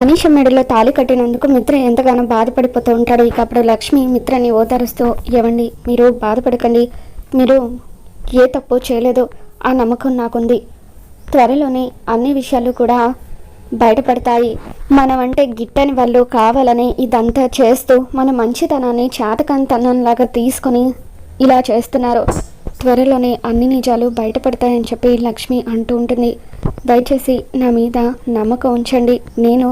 మనీష మెడలో తాళి కట్టినందుకు మిత్ర ఎంతగానో బాధపడిపోతూ ఉంటాడు. ఇక అప్పుడు లక్ష్మి మిత్రని ఓదారుస్తూ ఇవ్వండి మీరు బాధపడకండి. మీరు ఏ తప్పు చేయలేదు ఆ నమ్మకం నాకుంది. త్వరలోనే అన్ని విషయాలు కూడా బయటపడతాయి. మనం అంటే గిట్టని వాళ్ళు కావాలని ఇదంతా చేస్తూ మన మంచితనాన్ని చేతకంతనంలాగా తీసుకొని ఇలా చేస్తున్నారు. త్వరలోనే అన్ని నిజాలు బయటపడతాయని చెప్పి లక్ష్మి అంటూ ఉంటుంది. దయచేసి నా మీద నమ్మకం ఉంచండి. నేను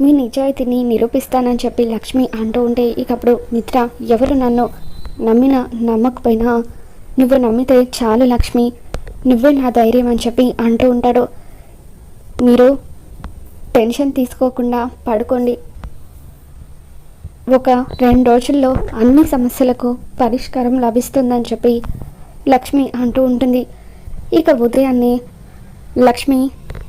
మీ నిజాయితీని నిరూపిస్తానని చెప్పి లక్ష్మి అంటూ ఉంటే ఇక అప్పుడు మిత్ర ఎవరు నన్ను నమ్మిన నమ్మకపోయినా నువ్వు నమ్మితే చాలు లక్ష్మి. నువ్వే నా ధైర్యం అని చెప్పి అంటూ ఉంటాడు. మీరు టెన్షన్ తీసుకోకుండా పడుకోండి. ఒక రెండు రోజుల్లో అన్ని సమస్యలకు పరిష్కారం లభిస్తుందని చెప్పి లక్ష్మి అంటూ ఉంటుంది. ఇక ఉదయాన్నే లక్ష్మి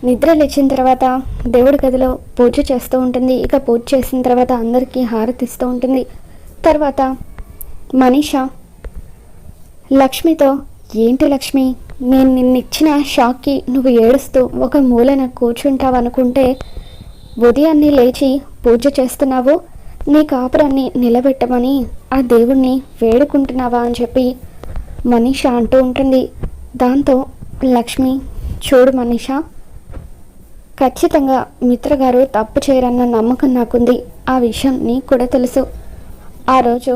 నిద్ర లేచిన తర్వాత దేవుడి గదిలో పూజ చేస్తూ ఉంటుంది. ఇక పూజ చేసిన తర్వాత అందరికీ హారతిస్తూ ఉంటుంది. తర్వాత మనీష లక్ష్మితో ఏంటి లక్ష్మి? నేను నిన్నిచ్చిన షాక్కి నువ్వు ఏడుస్తూ ఒక మూలన కూర్చుంటావు అనుకుంటే ఉదయాన్నే లేచి పూజ చేస్తున్నావు. నీ కాపురాన్ని నిలబెట్టమని ఆ దేవుణ్ణి వేడుకుంటున్నావా? అని చెప్పి మనీష అంటూ ఉంటుంది. దాంతో లక్ష్మి చూడు మనీష ఖచ్చితంగా మిత్రగారు తప్పు చేయరన్న నమ్మకం నాకుంది. ఆ విషయం నీకు కూడా తెలుసు. ఆ రోజు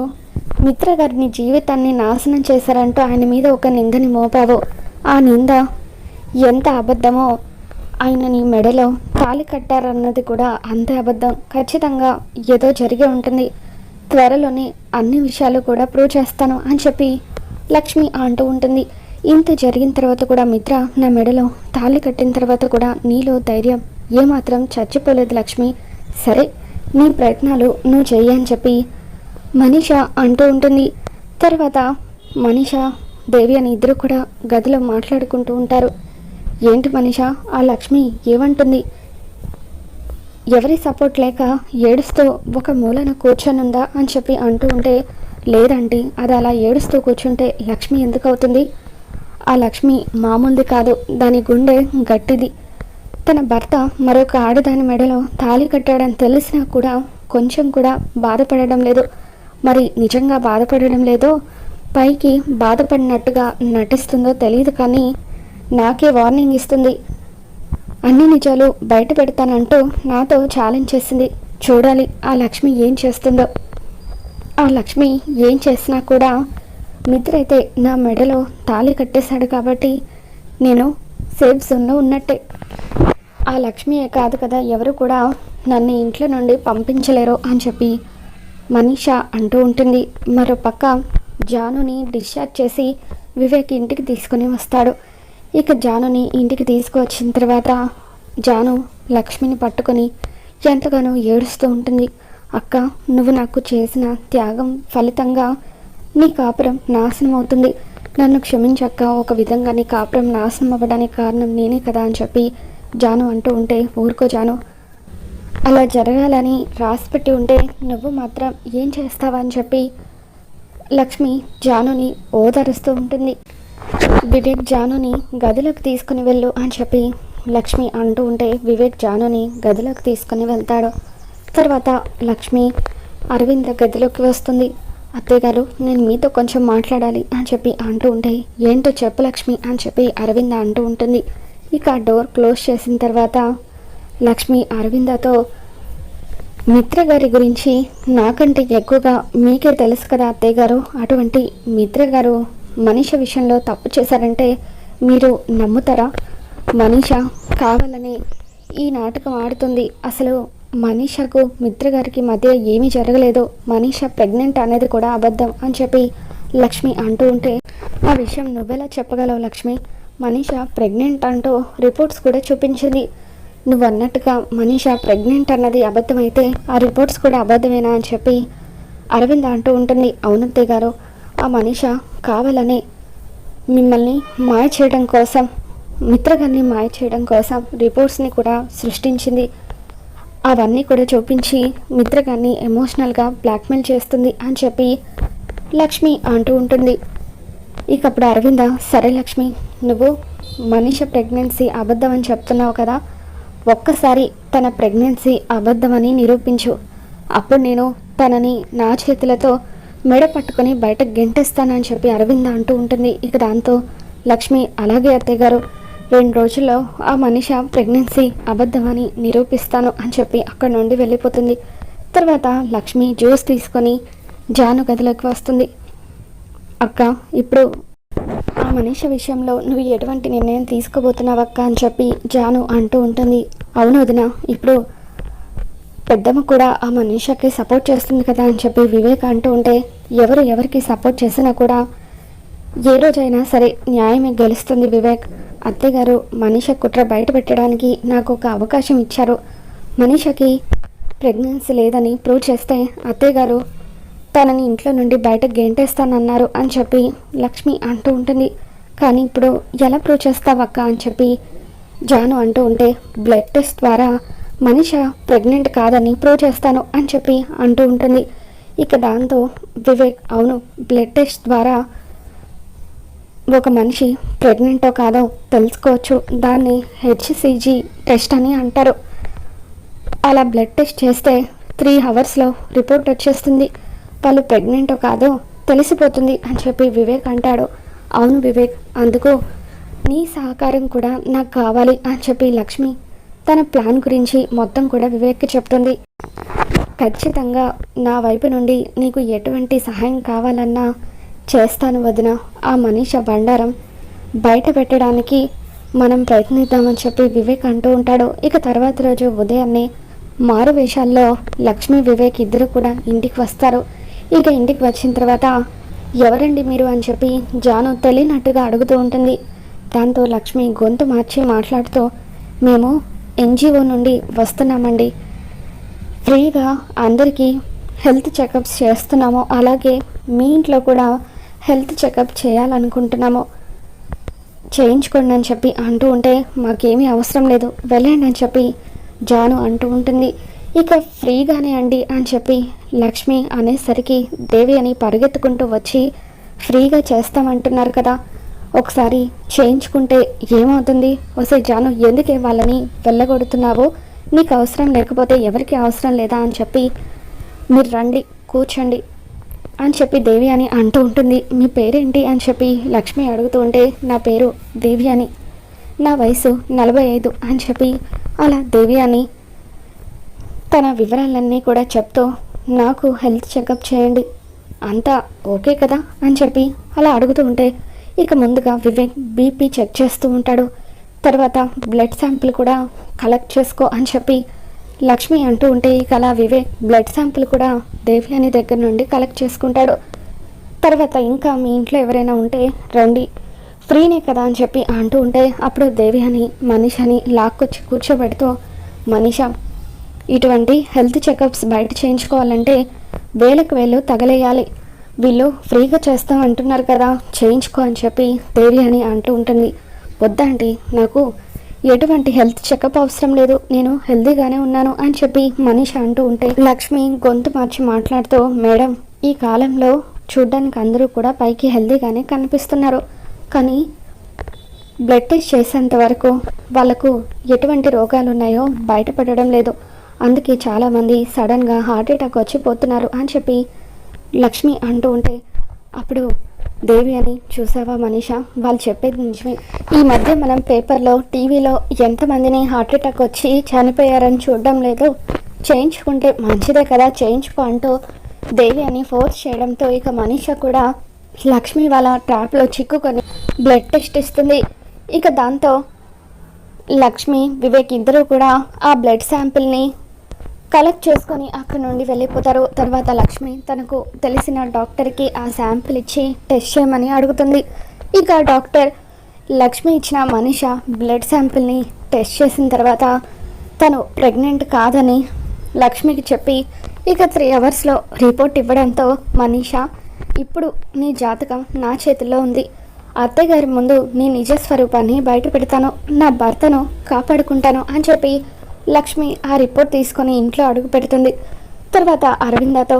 మిత్రగారిని జీవితాన్ని నాశనం చేశారంటూ ఆయన మీద ఒక నిందని మోపావు. ఆ నింద ఎంత అబద్ధమో ఆయన నీ మెడలో తాళి కట్టారన్నది కూడా అంతే అబద్ధం. ఖచ్చితంగా ఏదో జరిగి ఉంటుంది. త్వరలోనే అన్ని విషయాలు కూడా ప్రూవ్ చేస్తాను అని చెప్పి లక్ష్మి అంటూ ఉంటుంది. ఇంత జరిగిన తర్వాత కూడా మిత్ర నా మెడలో తాళి కట్టిన తర్వాత కూడా నీలో ధైర్యం ఏమాత్రం చచ్చిపోలేదు లక్ష్మి. సరే నీ ప్రయత్నాలు నువ్వు చెయ్యి అని చెప్పి మనీష అంటూ ఉంటుంది. తర్వాత మనీష దేవి అని ఇద్దరు కూడా గదిలో మాట్లాడుకుంటూ ఉంటారు. ఏంటి మనీష ఆ లక్ష్మి ఏమంటుంది? ఎవరి సపోర్ట్ లేక ఏడుస్తూ ఒక మూలన కూర్చొనుందా అని చెప్పి అంటూ ఉంటే లేదండి అది అలా ఏడుస్తూ కూర్చుంటే లక్ష్మి ఎందుకు అవుతుంది? ఆ లక్ష్మి మామూలుది కాదు దాని గుండె గట్టిది. తన భర్త మరొక ఆడదాని మెడలో తాళి కట్టాడని తెలిసినా కూడా కొంచెం కూడా బాధపడడం లేదు. మరి నిజంగా బాధపడడం లేదో పైకి బాధపడినట్టుగా నటిస్తుందో తెలియదు కానీ నాకే వార్నింగ్ ఇస్తుంది. అన్ని నిజాలు బయట పెడతానంటూ నాతో ఛాలెంజ్ చేసింది. చూడాలి ఆ లక్ష్మి ఏం చేస్తుందో. ఆ లక్ష్మి ఏం చేసినా కూడా మిత్ర అయితే నా మెడలో తాళి కట్టేశాడు కాబట్టి నేను సేఫ్ జోన్లో ఉన్నట్టే. ఆ లక్ష్మియే కాదు కదా ఎవరు కూడా నన్ను ఇంట్లో నుండి పంపించలేరు అని చెప్పి మనీష అంటూ ఉంటుంది. మరో పక్క జానుని డిశ్చార్జ్ చేసి వివేక్ ఇంటికి తీసుకుని వస్తాడు. ఇక జానుని ఇంటికి తీసుకువచ్చిన తర్వాత జాను లక్ష్మిని పట్టుకొని ఎంతగానో ఏడుస్తూ ఉంటుంది. అక్క నువ్వు నాకు చేసిన త్యాగం ఫలితంగా నీ కాపురం నాశనం అవుతుంది. నన్ను క్షమించక్క ఒక విధంగా నీ కాపురం నాశనం అవ్వడానికి కారణం నేనే కదా అని చెప్పి జాను అంటూ ఉంటే ఊరుకో జాను. అలా జరగాలని రాసిపెట్టి ఉంటే నువ్వు మాత్రం ఏం చేస్తావని చెప్పి లక్ష్మి జానుని ఓదరుస్తూ ఉంటుంది. వివేక్ జానుని గదిలోకి తీసుకుని వెళ్ళు అని చెప్పి లక్ష్మి అంటూ ఉంటే వివేక్ జానుని గదిలోకి తీసుకుని వెళ్తాడు. తర్వాత లక్ష్మి అరవింద గదిలోకి వస్తుంది. అత్తయ్య గారు నేను మీతో కొంచెం మాట్లాడాలి అని చెప్పి అంటూ ఉంటే ఏంటో చెప్పు లక్ష్మి అని చెప్పి అరవింద అంటూ ఉంటుంది. ఇక డోర్ క్లోజ్ చేసిన తర్వాత లక్ష్మి అరవిందతో మిత్ర గారి గురించి నాకంటే ఎక్కువగా మీకే తెలుసు కదా అత్తయ్య గారు. అటువంటి మిత్ర గారు మనిష విషయంలో తప్పు చేశారంటే మీరు నమ్ముతారా? మనిష కావాలని ఈ నాటకం ఆడుతుంది. అసలు మనీషకు మిత్ర గారికి మధ్య ఏమీ జరగలేదు మనీష ప్రెగ్నెంట్ అనేది కూడా అబద్ధం అని చెప్పి లక్ష్మి అంటూ ఉంటే ఆ విషయం నువ్వెలా చెప్పగలవు లక్ష్మి? మనీష ప్రెగ్నెంట్ అంటూ రిపోర్ట్స్ కూడా చూపించింది. నువ్వు అన్నట్టుగా మనీష ప్రెగ్నెంట్ అన్నది అబద్ధమైతే ఆ రిపోర్ట్స్ కూడా అబద్ధమేనా అని చెప్పి అరవింద్ అంటూ ఉంటుంది. అవునత్తయ్య గారు ఆ మనీష కావాలని మిమ్మల్ని మాయ చేయడం కోసం మిత్రగాన్ని మాయ చేయడం కోసం రిపోర్ట్స్ని కూడా సృష్టించింది. అవన్నీ కూడా చూపించి మిత్రగాన్ని ఎమోషనల్గా బ్లాక్మెయిల్ చేస్తుంది అని చెప్పి లక్ష్మి అంటూ ఉంటుంది. ఇక అప్పుడు అరవింద సరే లక్ష్మి నువ్వు మనిష ప్రెగ్నెన్సీ అబద్ధం అని చెప్తున్నావు కదా ఒక్కసారి తన ప్రెగ్నెన్సీ అబద్ధమని నిరూపించు. అప్పుడు నేను తనని నా చేతులతో మెడ పట్టుకొని బయట గెంటేస్తానని చెప్పి అరవింద అంటూ ఉంటుంది. ఇక దాంతో లక్ష్మి అలాగే అత్తయ్య గారు రెండు రోజుల్లో ఆ మనిషి ప్రెగ్నెన్సీ అబద్ధమని నిరూపిస్తాను అని చెప్పి అక్కడ నుండి వెళ్ళిపోతుంది. తర్వాత లక్ష్మి జ్యూస్ తీసుకొని జాను గదిలోకి వస్తుంది. అక్క ఇప్పుడు ఆ మనిషి విషయంలో నువ్వు ఎటువంటి నిర్ణయం తీసుకోబోతున్నావు అక్క అని చెప్పి జాను అంటూ ఉంటుంది. అవును వదిన ఇప్పుడు పెద్దమ్మ కూడా ఆ మనిషికి సపోర్ట్ చేస్తుంది కదా అని చెప్పి వివేక్ అంటూ ఉంటే ఎవరు ఎవరికి సపోర్ట్ చేసినా కూడా ఏ రోజైనా సరే న్యాయమే గెలుస్తుంది వివేక్. అత్తయ్య మనీష కుట్ర బయట పెట్టడానికి నాకు ఒక అవకాశం ఇచ్చారు. మనీషకి ప్రెగ్నెన్సీ లేదని ప్రూవ్ చేస్తే అత్తయ్య గారు తనని ఇంట్లో నుండి బయట గెంటేస్తానన్నారు అని చెప్పి లక్ష్మి అంటూ ఉంటుంది. కానీ ఇప్పుడు ఎలా ప్రూవ్ చేస్తావక్క అని చెప్పి జాను అంటూ ఉంటే బ్లడ్ టెస్ట్ ద్వారా మనిష ప్రెగ్నెంట్ కాదని ప్రూవ్ చేస్తాను అని చెప్పి అంటూ ఉంటుంది. ఇక దాంతో వివేక్ అవును బ్లడ్ టెస్ట్ ద్వారా ఒక మనిషి ప్రెగ్నెంటో కాదో తెలుసుకోవచ్చు. దాన్ని హెచ్సిజీ టెస్ట్ అని అంటారు. అలా బ్లడ్ టెస్ట్ చేస్తే త్రీ అవర్స్లో రిపోర్ట్ వచ్చేస్తుంది. వాళ్ళు ప్రెగ్నెంటో కాదో తెలిసిపోతుంది అని చెప్పి వివేక్ అంటాడు. అవును వివేక్ అందుకు నీ సహకారం కూడా నాకు కావాలి అని చెప్పి లక్ష్మి తన ప్లాన్ గురించి మొత్తం కూడా వివేక్కి చెప్తుంది. ఖచ్చితంగా నా వైపు నుండి నీకు ఎటువంటి సహాయం కావాలన్నా చేస్తాను వదిన. ఆ మనీష బండారం బయట పెట్టడానికి మనం ప్రయత్నిద్దామని చెప్పి వివేక్ అంటూ ఉంటాడు. ఇక తర్వాత రోజు ఉదయాన్నే మారు వేషాల్లో లక్ష్మి వివేక్ ఇద్దరు కూడా ఇంటికి వస్తారు. ఇక ఇంటికి వచ్చిన తర్వాత ఎవరండి మీరు అని చెప్పి జాను తెలియనట్టుగా అడుగుతూ ఉంటుంది. దాంతో లక్ష్మి గొంతు మార్చి మాట్లాడుతూ మేము ఎన్జిఓ నుండి వస్తున్నామండి. ఫ్రీగా అందరికీ హెల్త్ చెకప్స్ చేస్తున్నాము. అలాగే మీ ఇంట్లో కూడా హెల్త్ చెకప్ చేయాలనుకుంటున్నాము. చేయించుకోండి అని చెప్పి అంటూ ఉంటే మాకేమీ అవసరం లేదు. వెళ్ళండి అని చెప్పి జాను అంటూ ఉంటుంది. ఇక ఫ్రీగానే అండి అని చెప్పి లక్ష్మి అనేసరికి దేవి అని పరిగెత్తుకుంటూ వచ్చి ఫ్రీగా చేస్తామంటున్నారు కదా. ఒకసారి చేయించుకుంటే ఏమవుతుంది? వసే జాను ఎందుకే వాళ్ళని వెళ్ళగొడుతున్నావు? నీకు అవసరం లేకపోతే ఎవరికి అవసరం లేదా అని చెప్పి మీరు రండి కూర్చోండి. అని చెప్పి దేవి అని అంటూ ఉంటుంది. మీ పేరేంటి? అని చెప్పి లక్ష్మి అడుగుతూ ఉంటే నా పేరు దేవి అని. నా వయసు నలభై ఐదు అని చెప్పి అలా దేవి అని తన వివరాలన్నీ కూడా చెప్తూ నాకు హెల్త్ చెకప్ చేయండి. అంతా ఓకే కదా? అని చెప్పి అలా అడుగుతూ ఉంటే ఇక ముందుగా వివేక్ బీపీ చెక్ చేస్తూ ఉంటాడు. తర్వాత బ్లడ్ శాంపిల్ కూడా కలెక్ట్ చేసుకో అని చెప్పి లక్ష్మి అంటూ ఉంటే ఇక అలా వివేక్ బ్లడ్ శాంపుల్ కూడా దేవి అని దగ్గర నుండి కలెక్ట్ చేసుకుంటాడు. తర్వాత ఇంకా మీ ఇంట్లో ఎవరైనా ఉంటే రండి. ఫ్రీనే కదా అని చెప్పి అంటూ ఉంటే అప్పుడు దేవి అని మనీష్ అని లాక్కొచ్చి కూర్చోబెడుతూ మనీష ఇటువంటి హెల్త్ చెకప్స్ బయట చేయించుకోవాలంటే వేలకు వేలు తగలేయాలి. వీళ్ళు ఫ్రీగా చేస్తాం అంటున్నారు కదా చేయించుకో అని చెప్పి దేవి అని అంటూ ఉంటుంది. వద్దండి నాకు ఎటువంటి హెల్త్ చెకప్ అవసరం లేదు నేను హెల్తీగానే ఉన్నాను అని చెప్పి మనీష అంటూ ఉంటే లక్ష్మి గొంతు మార్చి మాట్లాడుతూ మేడం ఈ కాలంలో చూడ్డానికి అందరూ కూడా పైకి హెల్తీగానే కనిపిస్తున్నారు. కానీ బ్లడ్ టెస్ట్ చేసేంత వరకు వాళ్ళకు ఎటువంటి రోగాలు ఉన్నాయో బయటపడడం లేదు. అందుకే చాలామంది సడన్గా హార్ట్ అటాక్ వచ్చి పోతున్నారు అని చెప్పి లక్ష్మి అంటూ ఉంటే అప్పుడు దేవి అని చూసావా మనీష? వాళ్ళు చెప్పేది నిజమే. ఈ మధ్య మనం పేపర్లో టీవీలో ఎంతమందిని హార్ట్ అటాక్ వచ్చి చనిపోయారని చూడడం లేదు. చేయించుకుంటే మంచిదే కదా చేయించుకో అంటూ దేవి అని ఫోర్స్ చేయడంతో ఇక మనీష కూడా లక్ష్మి వాళ్ళ ట్రాప్లో చిక్కుకొని బ్లడ్ టెస్ట్ ఇస్తుంది. ఇక దాంతో లక్ష్మి వివేక్ ఇద్దరూ కూడా ఆ బ్లడ్ శాంపిల్ని కలెక్ట్ చేసుకొని అక్కడ నుండి వెళ్ళిపోతారు. తర్వాత లక్ష్మి తనకు తెలిసిన డాక్టర్కి ఆ శాంపిల్ ఇచ్చి టెస్ట్ చేయమని అడుగుతుంది. ఇక డాక్టర్ లక్ష్మి ఇచ్చిన మనిష బ్లడ్ శాంపిల్ని టెస్ట్ చేసిన తర్వాత తను ప్రెగ్నెంట్ కాదని లక్ష్మికి చెప్పి ఇక త్రీ అవర్స్లో రిపోర్ట్ ఇవ్వడంతో మనీష ఇప్పుడు నీ జాతకం నా చేతిలో ఉంది. అత్తగారి ముందు నీ నిజ స్వరూపాన్ని బయట పెడతాను నా భర్తను కాపాడుకుంటాను అని చెప్పి లక్ష్మి ఆ రిపోర్ట్ తీసుకొని ఇంట్లో అడుగు పెడుతుంది. తర్వాత అరవిందతో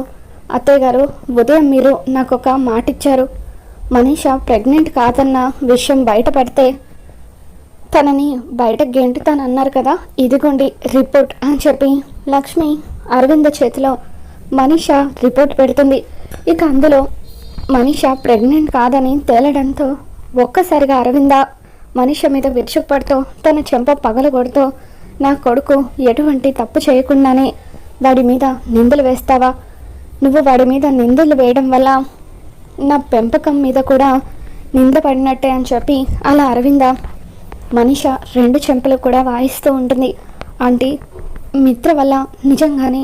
అత్తయ్య గారు ఉదయం మీరు నాకు ఒక మాట ఇచ్చారు మనీష ప్రెగ్నెంట్ కాదన్న విషయం బయటపడితే తనని బయట గెంటుతానన్నారు కదా ఇదిగోండి రిపోర్ట్ అని చెప్పి లక్ష్మి అరవింద చేతిలో మనీష రిపోర్ట్ పెడుతుంది. ఇక అందులో మనీష ప్రెగ్నెంట్ కాదని తేలడంతో ఒక్కసారిగా అరవింద మనిష మీద విరుచుకుపడుతూ తన చెంప పగలగొడుతూ నా కొడుకు ఎటువంటి తప్పు చేయకుండానే వాడి మీద నిందలు వేస్తావా? నువ్వు వాడి మీద నిందలు వేయడం వల్ల నా పెంపకం మీద కూడా నింద పడినట్టే అని చెప్పి అలా అరవింద మనిష రెండు చెంపలు కూడా వాయిస్తూ ఉంటుంది. ఆంటీ మిత్ర వల్ల నిజంగానే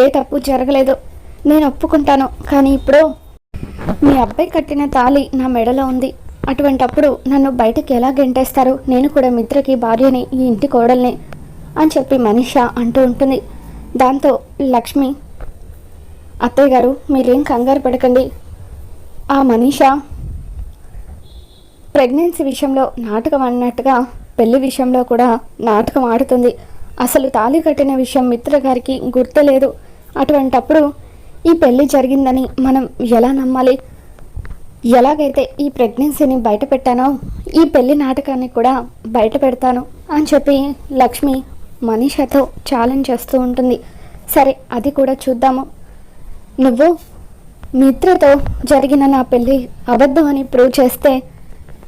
ఏ తప్పు జరగలేదు. నేను ఒప్పుకుంటాను కానీ ఇప్పుడు మీ అబ్బాయి కట్టిన తాళి నా మెడలో ఉంది. అటువంటప్పుడు నన్ను బయటకి ఎలా గెంటేస్తారు? నేను కూడా మిత్రకి భార్యని ఈ ఇంటి కోడల్ని అని చెప్పి మనిష అంటూ ఉంటుంది. దాంతో లక్ష్మి అత్తయ్య గారు మీరేం కంగారు పడకండి. ఆ మనీష ప్రెగ్నెన్సీ విషయంలో నాటకం అన్నట్టుగా పెళ్ళి విషయంలో కూడా నాటకం ఆడుతుంది. అసలు తాళి కట్టిన విషయం మిత్ర గారికి గుర్తులేదు. అటువంటప్పుడు ఈ పెళ్ళి జరిగిందని మనం ఎలా నమ్మాలి? ఎలాగైతే ఈ ప్రెగ్నెన్సీని బయట పెట్టానో ఈ పెళ్ళి నాటకాన్ని కూడా బయట పెడతాను అని చెప్పి లక్ష్మి మనీషాతో ఛాలెంజ్ చేస్తూ ఉంటుంది. సరే అది కూడా చూద్దాము. నువ్వు మిత్రతో జరిగిన నా పెళ్ళి అబద్ధం అని ప్రూవ్ చేస్తే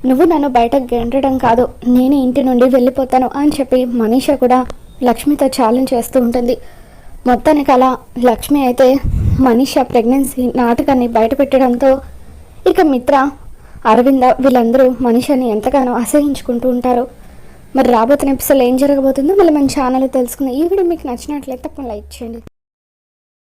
నువ్వు నన్ను బయట గెంటడం కాదు నేను ఇంటి నుండి వెళ్ళిపోతాను అని చెప్పి మనీష కూడా లక్ష్మితో ఛాలెంజ్ చేస్తూ ఉంటుంది. మొత్తానికి అలా లక్ష్మి అయితే మనీష ప్రెగ్నెన్సీ నాటకాన్ని బయట పెట్టడంతో ఇక మిత్ర అరవింద వీళ్ళందరూ మనిషిని ఎంతగానో అసహించుకుంటూ ఉంటారు. మరి రాబోతున్న ఎపిసోడ్ ఏం జరగబోతుందో మళ్ళీ మన ఛానల్ తెలుసుకుందాం. ఈ వీడియో మీకు నచ్చినట్లయితే తప్పకుండా లైక్ చేయండి.